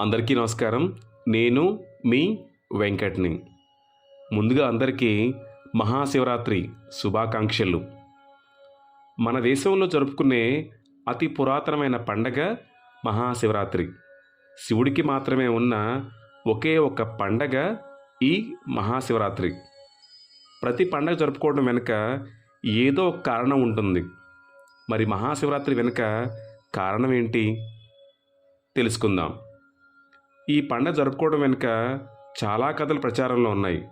అందరికీ నమస్కారం. నేను మీ వెంకట్ని. ముందుగా అందరికీ మహాశివరాత్రి శుభాకాంక్షలు. మన దేశంలో జరుపుకునే అతి పురాతనమైన పండగ మహాశివరాత్రి. శివుడికి మాత్రమే ఉన్న ఒకే ఒక పండగ ఈ మహాశివరాత్రి. ప్రతి పండగ జరుపుకోవడం వెనుక ఏదో ఒక కారణం ఉంటుంది. మరి మహాశివరాత్రి వెనుక కారణం ఏంటి? తెలుసుకుందాం. ఈ పండగ జరుపుకోవడం వెనుక చాలా కథలు ప్రచారంలో ఉన్నాయి.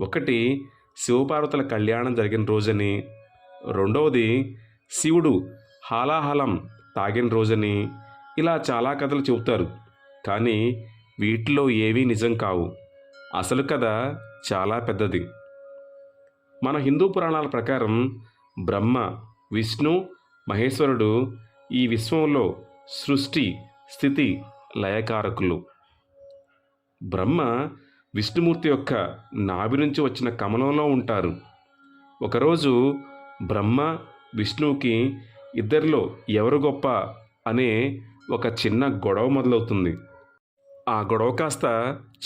ఒకటి శివపార్వతుల కళ్యాణం జరిగిన రోజని. రెండవది శివుడు హాలాహలం తాగిన రోజని. ఇలా చాలా కథలు చెబుతారు. కానీ వీటిలో ఏవీ నిజం కావు. అసలు కథ చాలా పెద్దది. మన హిందూ పురాణాల ప్రకారం బ్రహ్మ విష్ణు మహేశ్వరుడు ఈ విశ్వంలో సృష్టి స్థితి లయకారకులు. బ్రహ్మ విష్ణుమూర్తి యొక్క నాభి నుంచి వచ్చిన కమలంలో ఉంటారు. ఒకరోజు బ్రహ్మ విష్ణువుకి ఇద్దరిలో ఎవరు గొప్ప? అనే ఒక చిన్న గొడవ మొదలవుతుంది. ఆ గొడవ కాస్త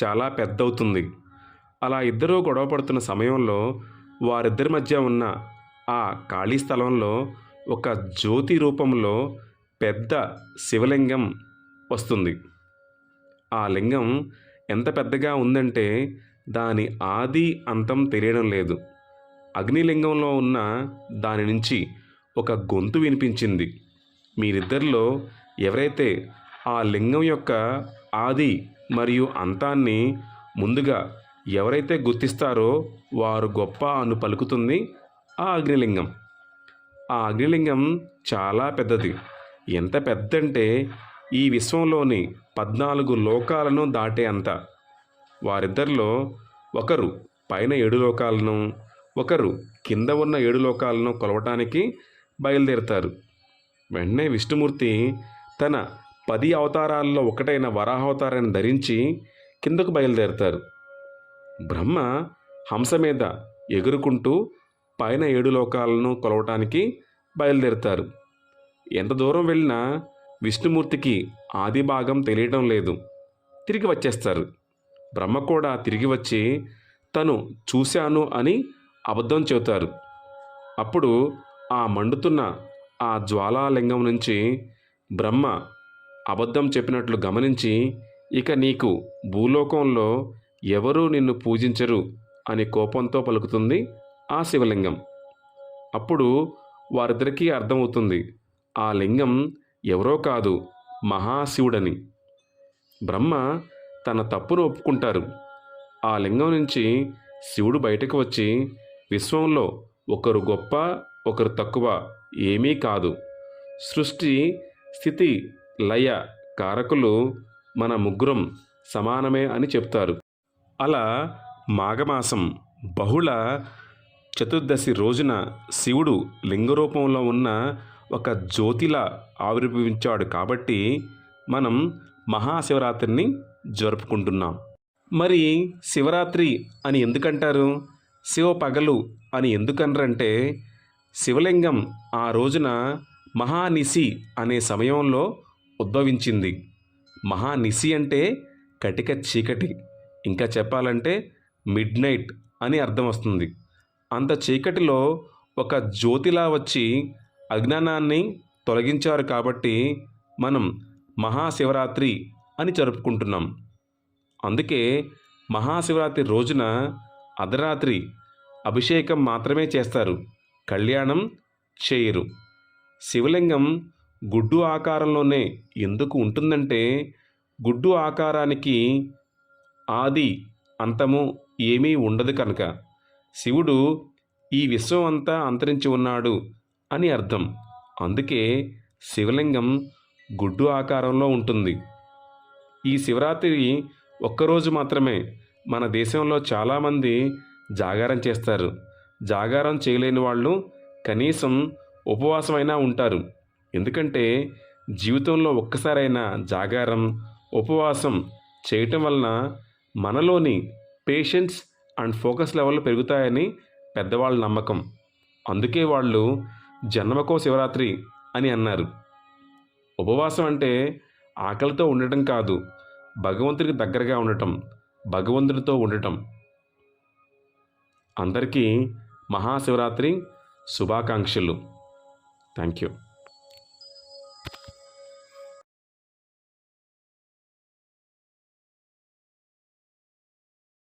చాలా పెద్దవుతుంది. అలా ఇద్దరూ గొడవ పడుతున్న సమయంలో వారిద్దరి మధ్య ఉన్న ఆ ఖాళీ స్థలంలో ఒక జ్యోతి రూపంలో పెద్ద శివలింగం వస్తుంది. ఆ లింగం ఎంత పెద్దగా ఉందంటే దాని ఆది అంతం తెలియడం లేదు. అగ్నిలింగంలో ఉన్న దాని నుంచి ఒక గొంతు వినిపించింది. మీరిద్దరిలో ఎవరైతే ఆ లింగం యొక్క ఆది మరియు అంతాన్ని ముందుగా ఎవరైతే గుర్తిస్తారో వారు గొప్ప అను పలుకుతుంది ఆ అగ్నిలింగం. ఆ అగ్నిలింగం చాలా పెద్దది. ఎంత పెద్దంటే ఈ విశ్వంలోని పద్నాలుగు లోకాలను దాటే అంత. వారిద్దరిలో ఒకరు పైన ఏడు లోకాలను ఒకరు కింద ఉన్న ఏడు లోకాలను కొలవటానికి బయలుదేరుతారు. వెంటనే విష్ణుమూర్తి తన పది అవతారాల్లో ఒకటైన వరాహావతారాన్ని ధరించి కిందకు బయలుదేరుతారు. బ్రహ్మ హంస మీద ఎగురుకుంటూ పైన ఏడు లోకాలను కొలవటానికి బయలుదేరుతారు. ఎంత దూరం వెళ్ళినా విష్ణుమూర్తికి ఆది భాగం తెలియడం లేదు. తిరిగి వచ్చేస్తారు. బ్రహ్మ కూడా తిరిగి వచ్చి తను చూశాను అని అబద్ధం చెబుతారు. అప్పుడు ఆ మండుతున్న ఆ జ్వాలాలింగం నుంచి బ్రహ్మ అబద్ధం చెప్పినట్లు గమనించి ఇక నీకు భూలోకంలో ఎవరూ నిన్ను పూజించరు అని కోపంతో పలుకుతుంది ఆ శివలింగం. అప్పుడు వారిద్దరికీ అర్థమవుతుంది ఆ లింగం ఎవరో కాదు మహాశివుడని. బ్రహ్మ తన తప్పును ఒప్పుకుంటారు. ఆ లింగం నుంచి శివుడు బయటకు వచ్చి విశ్వంలో ఒకరు గొప్ప ఒకరు తక్కువ ఏమీ కాదు. సృష్టి స్థితి లయ కారకులు మన ముగ్గురం సమానమే అని చెప్తారు. అలా మాఘమాసం బహుళ చతుర్దశి రోజున శివుడు లింగరూపంలో ఉన్న ఒక జ్యోతిలా ఆవిర్భవించాడు కాబట్టి మనం మహాశివరాత్రిని జరుపుకుంటున్నాం. మరి శివరాత్రి అని ఎందుకంటారు? శివ పగలు అని ఎందుకనరంటే శివలింగం ఆ రోజున మహానిసి అనే సమయంలో ఉద్భవించింది. మహానిసి అంటే కటిక చీకటి. ఇంకా చెప్పాలంటే మిడ్ నైట్ అని అర్థం వస్తుంది. అంత చీకటిలో ఒక జ్యోతిలా వచ్చి అజ్ఞానాన్ని తొలగించారు కాబట్టి మనం మహాశివరాత్రి అని జరుపుకుంటున్నాం. అందుకే మహాశివరాత్రి రోజున అర్ధరాత్రి అభిషేకం మాత్రమే చేస్తారు. కళ్యాణం చేయరు. శివలింగం గుడ్డు ఆకారంలోనే ఎందుకు ఉంటుందంటే గుడ్డు ఆకారానికి ఆది అంతము ఏమీ ఉండదు కనుక. శివుడు ఈ విశ్వం అంతా అంతరించి ఉన్నాడు. అని అర్థం. అందుకే శివలింగం గుడ్డు ఆకారంలో ఉంటుంది. ఈ శివరాత్రి ఒక్కరోజు మాత్రమే. మన దేశంలో చాలామంది జాగారం చేస్తారు. జాగారం చేయలేని వాళ్ళు కనీసం ఉపవాసమైనా ఉంటారు. ఎందుకంటే జీవితంలో ఒక్కసారైనా జాగారం ఉపవాసం చేయటం వలన మనలోని పేషెన్స్ అండ్ ఫోకస్ లెవెల్ పెరుగుతాయని పెద్దవాళ్ళ నమ్మకం. అందుకే వాళ్ళు జన్మకో శివరాత్రి అని అన్నారు. ఉపవాసం అంటే ఆకలితో ఉండటం కాదు భగవంతుడికి దగ్గరగా ఉండటం భగవంతుడితో ఉండటం. అందరికీ మహాశివరాత్రి శుభాకాంక్షలు. Thank you